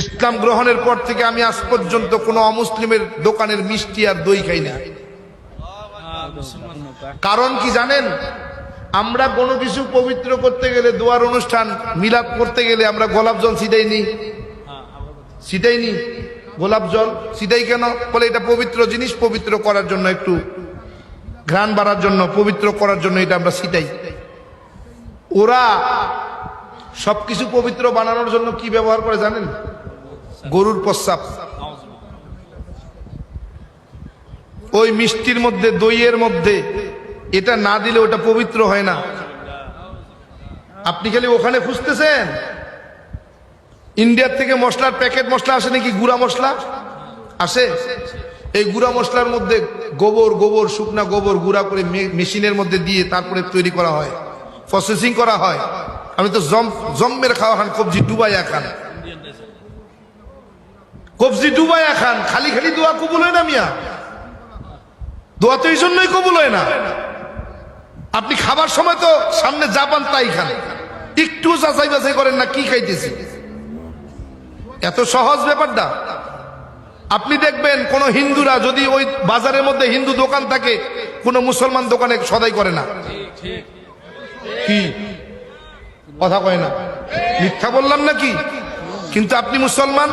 ইসলাম গ্রহণের পর থেকে আমি আজ পর্যন্ত কোনো অমুসলিমের দোকানের মিষ্টি আর দই খাই না। কারণ কি জানেন? আমরা কোনো কিছু পবিত্র করতে গেলে, দোয়ার অনুষ্ঠান মিলাপ করতে গেলে আমরা গোলাপ জল ছিটাই নি ছিটাই নি গোলাপ জল? ছিটাই কেন? বলে এটা পবিত্র জিনিস, পবিত্র করার জন্য একটু ঘ্রাণ বাড়ার জন্য, পবিত্র করার জন্য এটা আমরা ছিটাই। ওরা সবকিছু পবিত্র বানানোর জন্য কি ব্যবহার করে জানেন? গরুর প্রস্রাব। ওই মিষ্টির মধ্যে, দইয়ের মধ্যে, এটা না দিলে ওটা পবিত্র হয় না। আপনি খালি ওখানে খুঁজতেছেন? ইন্ডিয়ার থেকে মশলার প্যাকেট মশলা আসে নাকি গুঁড়া মশলা? আসে? এই গুঁড়া মশলার মধ্যে গোবর গোবর, শুকনা গোবর গুঁড়া করে মেশিনের মধ্যে দিয়ে তারপরে তৈরি করা হয়। প্রসেসিং করা হয়। আমি তো জম জম্মের খাওয়া খান, কবজি ডুবাইয়া খান। কবজি ডুবাইয়া খান, খালি খালি দোয়া কবুল হয় না মিয়া? দোয়া তো এই জন্যই কবুল হয় না। আপনি খাবার সময় তো সামনে জাপান তাই খান। একটু যাচাই বাছাই করেন না, কি খাইতেছি? এত সহজ ব্যাপারটা। আপনি দেখবেন কোন হিন্দুরা যদি ওই বাজারের মধ্যে হিন্দু দোকান থাকে, কোন মুসলমান দোকানে সদাই করে না। কি? কথা কয় না। মিথ্যা বললাম নাকি? কিন্তু আপনি মুসলমান?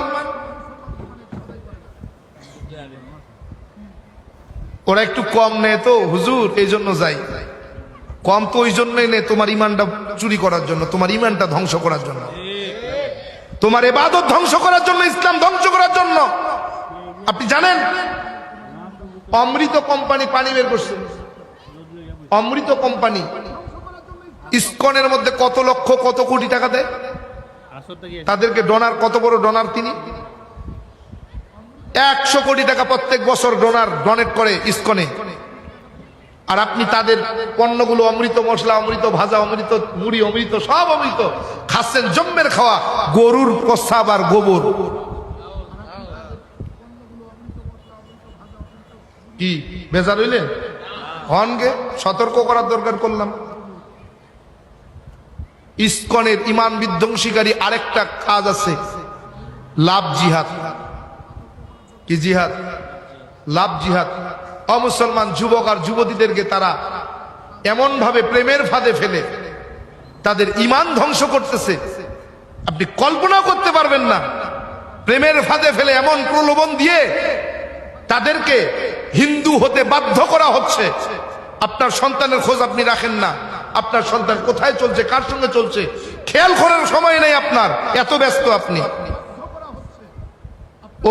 ওরা একটু কম নেয় তো, হুজুর এই জন্য যাই। কম তো ওই জন্যই নেই তোমার ইমানটা চুরি করার জন্য, তোমার ইমানটা ধ্বংস করার জন্য। তোমার এবাদত ধ্বংস করার জন্য, ইসলাম ধ্বংস করার জন্য। আপনি জানেন? অমৃত কোম্পানি পানি বের করছে। অমৃত কোম্পানি ইস্কনের মধ্যে কত লক্ষ, কত কোটি টাকা দেয়? তাদেরকে ডোনার, কত বড় ডোনার তিনি? একশো কোটি টাকা প্রত্যেক বছর ডোনার, ডোনেট করে ইস্কনে। আর আপনি তাদের পণ্যগুলো অমৃত মশলা, অমৃত ভাজা, অমৃত মুড়ি, অমৃত সব অমৃত খাচ্ছেন জম্মের খাওয়া, গরুর প্রস্রাব আর গোবর। কি, বেজার হইলেন? হনগে সতর্ক করার দরকার করলাম। ইস্কনের ইমান বিধ্বংসীকারী আরেকটা কাজ আছে, লাভ জিহাদ। কি জিহাদ? লাভ জিহাদ। অমুসলমান যুবক আর যুবতীদেরকে তারা এমন ভাবে প্রেমের ফাঁদে ফেলে, তাদের ইমান ধ্বংস করতেছে। আপনি কল্পনা করতে পারবেন না। প্রেমের ফাঁদে ফেলে এমন প্রলোভন দিয়ে তাদেরকে হিন্দু হতে বাধ্য করা হচ্ছে। আপনার সন্তানের খোঁজ আপনি রাখেন না। আপনার সন্তান কোথায় চলছে? কার সঙ্গে চলছে? খেয়াল করার সময় নেই আপনার। এত ব্যস্ত আপনি।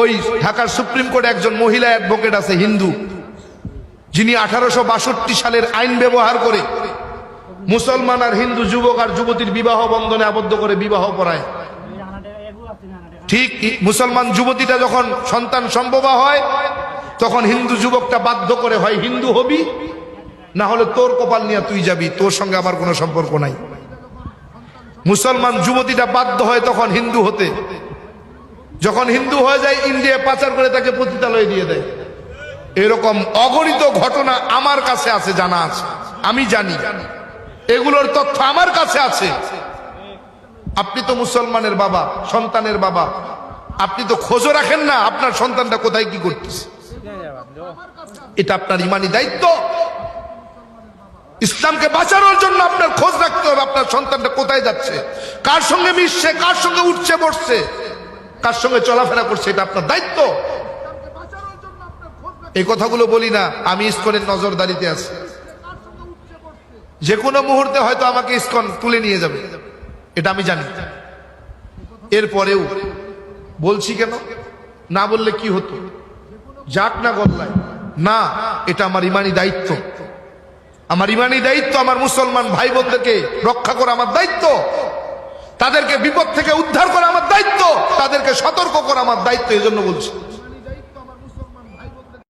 ওই ঢাকার সুপ্রিম কোর্টে একজন মহিলা অ্যাডভোকেট আছে, হিন্দু। যিনি আঠারোশো বাষট্টি সালের আইন ব্যবহার করে মুসলমান আর হিন্দু যুবক আর যুবতীর বিবাহ বন্ধনে আবদ্ধ করে বিবাহ পড়ায়। ঠিক মুসলমান যুবতীটা যখন সন্তান সম্ভবা হয়, তখন হিন্দু যুবকটা বাধ্য করে হয়, হিন্দু হবি, না হলে তোর কপাল নিয়ে তুই যাবি, তোর সঙ্গে আমার কোনো সম্পর্ক নাই। মুসলমান যুবতীটা বাধ্য হয় তখন হিন্দু হতে। যখন হিন্দু হয়ে যায়, ইন্ডিয়া পাচার করে তাকে পতিতালয়ে দিয়ে দেয়। এরকম অগণিত ঘটনা আমার কাছে আছে, জানা আছে। আমি জানি। এগুলোর তথ্য আমার কাছে আছে। আপনি তো মুসলমানের বাবা, সন্তানের বাবা। আপনি তো খোঁজও রাখেন না আপনার সন্তানটা কোথায় কি করতেছে। এটা আপনার ইমানি দায়িত্ব। ইসলামকে বাঁচানোর জন্য আপনার খোঁজ রাখতে হবে, আপনার সন্তানটা কোথায় যাচ্ছে, কার সঙ্গে মিশছে, কার সঙ্গে উঠছে, বসছে। কার সঙ্গে চলাফেরা করছে এটা আপনার দায়িত্ব। এই কথাগুলো বলি না, আমি ইস্কনের নজরদারিতে আছি। যে কোনো মুহূর্তে হয়তো আমাকে ইস্কন তুলে নিয়ে যাবে, এটা আমি জানি। এরপরেও বলছি কেন? না বললে কি হতো? যাক না গল্লায়। না, এটা আমার ইমানি দায়িত্ব। আমার ইমানি দায়িত্ব আমার মুসলমান ভাই বোনদেরকে রক্ষা করা আমার দায়িত্ব। তাদেরকে বিপদ থেকে উদ্ধার করা আমার দায়িত্ব, তাদেরকে সতর্ক করা আমার দায়িত্ব, এই জন্য বলছি।